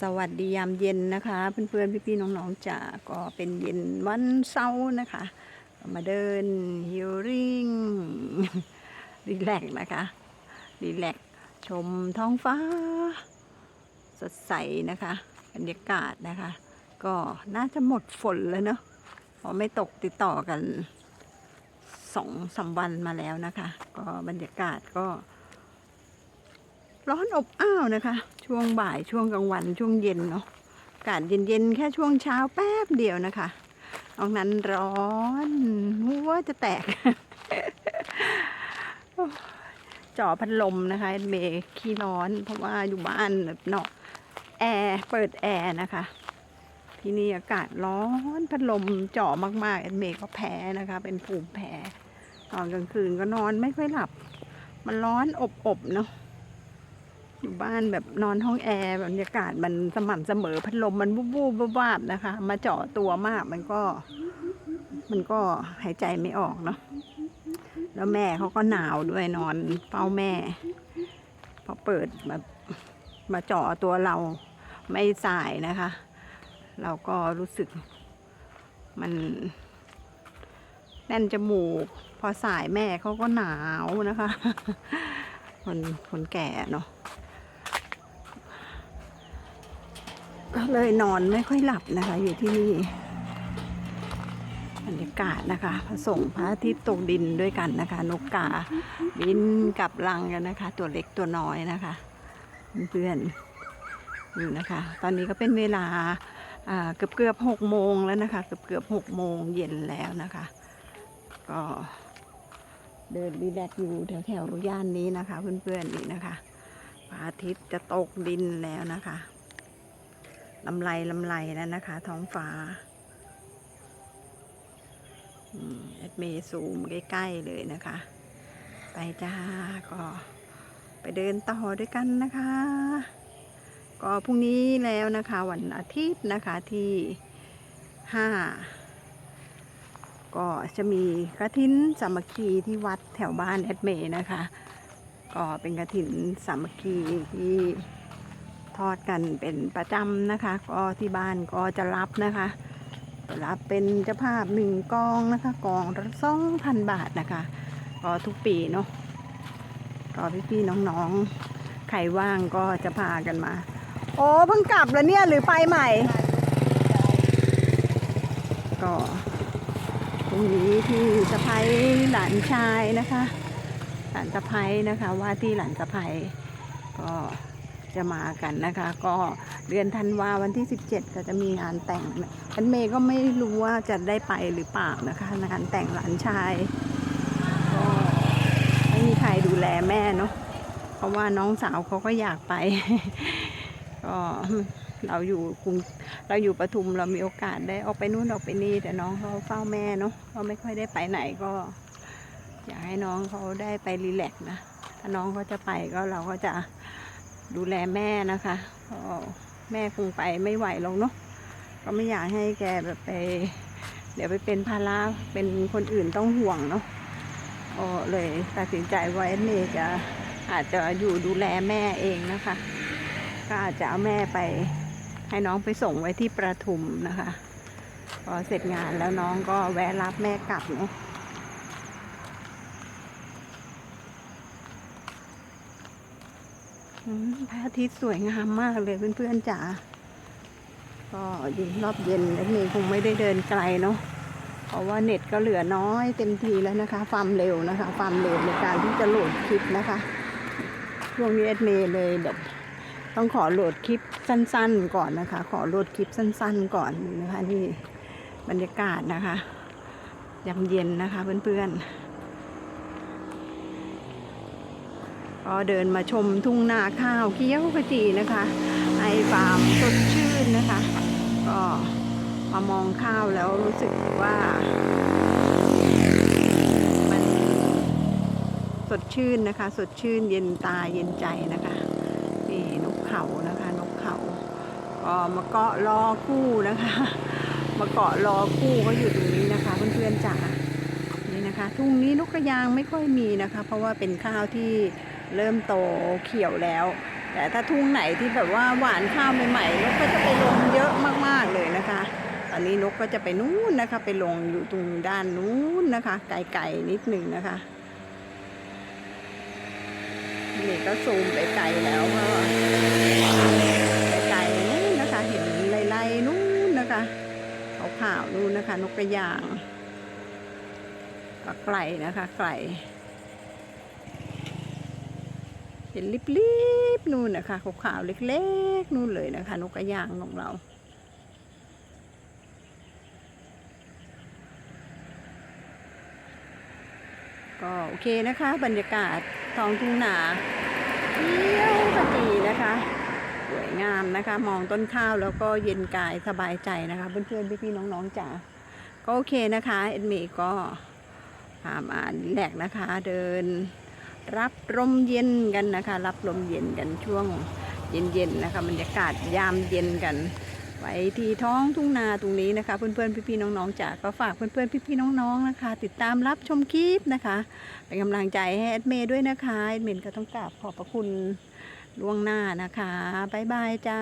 สวัสดียามเย็นนะคะ เพื่อนๆ พี่ๆ น้องๆจ๋าก็เป็นเย็นวันเสาร์นะคะ มาเดินฮิลลิ่งรีแลกนะคะรีแลกชมท้องฟ้า สดใสนะคะบรรยากาศนะคะ ก็น่าจะหมดฝนแล้วเนาะเพราะไม่ตกติดต่อกันสองสามวันมาแล้วนะคะ ก็บรรยากาศก็ ร้อนอบอ้าวนะคะ ช่วงบ่ายช่วงกลางวันช่วงเย็นเนาะอากาศเย็นๆ แค่ช่วงเช้าแป๊บเดียวนะคะนอกนั้นร้อนหัวจะแตกจ่อพัดลมนะคะเมย์ขี้ร้อน เพราะว่าอยู่บ้านแบบเนาะแอร์เปิดแอร์นะคะที่นี่อากาศร้อนพัดลมจ่อมากๆเอ็นเมย์ก็แพ้นะคะ เป็นภูมิแพ้ตอนกลางคืนก็นอนไม่ค่อยหลับ มันร้อนอบๆเนาะ อยู่บ้านแบบนอนห้องแอร์บรรยากาศมันสม่ำเสมอพัดลมมันวูบวูบวาบนะคะ มาเจาะตัวมากมันก็ มันก็หายใจไม่ออกเนาะแล้วแม่เขาก็หนาวด้วยนอนเฝ้าแม่ พอเปิดแบบมาเจาะตัวเราไม่สายนะคะ เราก็รู้สึกมันแน่นจมูก พอสายแม่เขาก็หนาวนะคะ คนคนแก่เนาะ ก็เลยนอนไม่ค่อยหลับนะคะ อยู่ที่นี่บรรยากาศนะคะผสมพระอาทิตย์ตกดินด้วยกันนะคะ นกกาบินกลับรังกันนะคะ ตัวเล็กตัวน้อยนะคะเพื่อนอยู่นะคะ ตอนนี้ก็เป็นเวลาเกือบเกือบหกโมงแล้วนะคะ เกือบเกือบหกโมงเย็นแล้วนะคะ ก็เดินรีแลกอยู่แถวแถวๆย่านนี้นะคะ เพื่อนๆนี่นะคะพระอาทิตย์จะตกดินแล้วนะคะ ลำไรลำไรแล้วนะคะ ท้องฟ้าอืมแอดเมย์ซูมใกล้ๆเลยนะคะ ไปจ้าก็ไปเดินต่อด้วยกันนะคะ ก็พรุ่งนี้แล้วนะคะ วันอาทิตย์นะคะที่ห้าก็จะมีกระถินสามัคคีที่วัดแถวบ้านแอดเมย์นะคะ ก็เป็นกระถินสามัคคีที่ ทอดกันเป็นประจำนะคะ ก็ที่บ้านก็จะรับนะคะ รับเป็นเจ้าภาพหนึ่งกองนะคะกองละสองพันบาทนะคะก็ทุกปีเนาะก็พี่ๆน้องๆใครว่างก็จะพากันมา โอ้เพิ่งกลับแล้วเนี่ยหรือไปใหม่ ก็ตรงนี้ที่สะพ้ยหลานชายนะคะ หลานสะพ้ยนะคะว่าที่หลานสะพ้ยก็ จะมากันนะคะ ก็เดือนธันวาวันที่ 17 ก็จะมีงานแต่งอันเมย์ก็ไม่รู้ว่าจะได้ไปหรือเปล่านะคะงานแต่งหลานชายก็ไม่มีใครดูแลแม่เนาะเพราะว่าน้องสาวเขาก็อยากไป ก็เราอยู่กรุงเราอยู่ปทุมเรามีโอกาสได้ออกไปนู่นออกไปนี่ แต่น้องเขาเฝ้าแม่เนาะเขาไม่ค่อยได้ไปไหนก็ อยากให้น้องเขาได้ไปรีแลกซ์นะ ถ้าน้องเขาจะไปก็เราก็จะ ดูแลแม่นะคะแม่คงไปไม่ไหวหรอกเนาะก็ไม่อยากให้แกแบบไป เดี๋ยวไปเป็นภาระเป็นคนอื่นต้องห่วงเนาะก็เลยตัดสินใจว่าเอเมย์จะอาจจะอยู่ดูแลแม่เองนะคะ ก็อาจจะเอาแม่ไปให้น้องไปส่งไว้ที่ประทุมนะคะ พอเสร็จงานแล้วน้องก็แวะรับแม่กลับเนาะ อืม พระอาทิตย์สวยงามมากเลยเพื่อนๆจ๋า ก็ยินรอบเย็นแอดเมย์คงไม่ได้เดินไกลเนาะ เพราะว่าเน็ตก็เหลือน้อยเต็มทีแล้วนะคะความเร็วนะคะ ความเร็วในการที่จะโหลดคลิปนะคะ ช่วงนี้แอดเมย์เลยแบบต้องขอโหลดคลิปสั้น ๆ ก่อนนะคะ ขอโหลดคลิปสั้น ๆ ก่อนนี่นะคะนี่บรรยากาศนะคะยามเย็นนะคะเพื่อนๆ ก็เดินมาชมทุ่งนาข้าวเคี้ยวขจีนะคะไอฟาร์มสดชื่นนะคะ ก็มามองข้าวแล้วรู้สึกว่า มันสดชื่นนะคะ สดชื่นเย็นตาเย็นใจนะคะนี่นกเขานะคะนกเขาก็มาเกาะรอคู่นะคะ มาเกาะรอคู่เขาอยู่ตรงนี้นะคะเพื่อนๆจ๋านี่นะคะ ทุ่งนี้นกกระยางไม่ค่อยมีนะคะ เพราะว่าเป็นข้าวที่ เริ่มโตเขียวแล้ว แต่ถ้าทุ่งไหนที่แบบว่าหวานข้าวใหม่ๆนกก็จะไปลงเยอะมากๆเลยนะคะ ตอนนี้นกก็จะไปนู่นนะคะ ไปลงอยู่ตรงด้านนู้นนะคะ ไกลๆนิดหนึ่งนะคะนี่ก็ซูมไปไกลแล้วก็ไกลๆนู้นนะคะ เห็นไล่ๆนู้นนะคะขาวๆนู้นนะคะ นกกระยางก็ไกลนะคะไกล เห็นลิบๆนู่นนะคะขาวๆเล็กๆนู่นเลยนะคะ นกกระยางของเราก็โอเคนะคะ บรรยากาศท้องทุ่งนาเที่ยวพอดีนะคะ สวยงามนะคะ มองต้นข้าวแล้วก็เย็นกายสบายใจนะคะ เพื่อนๆพี่ๆน้องๆจ๋าก็โอเคนะคะ เอ็นเมก็พามาแหลกนะคะ เดิน รับลมเย็นกันนะคะ รับลมเย็นกันช่วงเย็นๆนะคะบรรยากาศยามเย็นกัน ไว้ที่ท้องทุ่งนาตรงนี้นะคะ เพื่อนๆพี่ๆน้องๆจ๋าก็ฝากเพื่อนๆพี่ๆน้องๆนะคะ ติดตามรับชมคลิปนะคะเป็นกำลังใจให้แอดเมย์ด้วยนะคะแอดเมย์ก็ต้องกราบขอบพระคุณล่วงหน้านะคะบ๊ายบายจ้า